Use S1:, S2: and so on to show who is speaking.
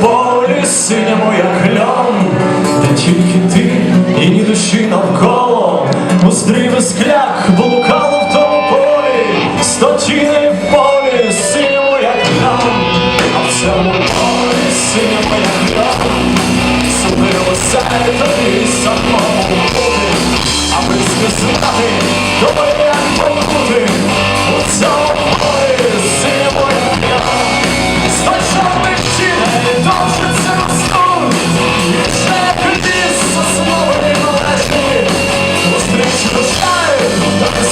S1: полі синьому, як льон, де тільки ти і ні душі навколо, Устриме скляк блукало в тому полі, стотіни в полі синьому, як льон, а в цьому полі синьому, як льон, Судилося тобі самому бути, аби сказати, то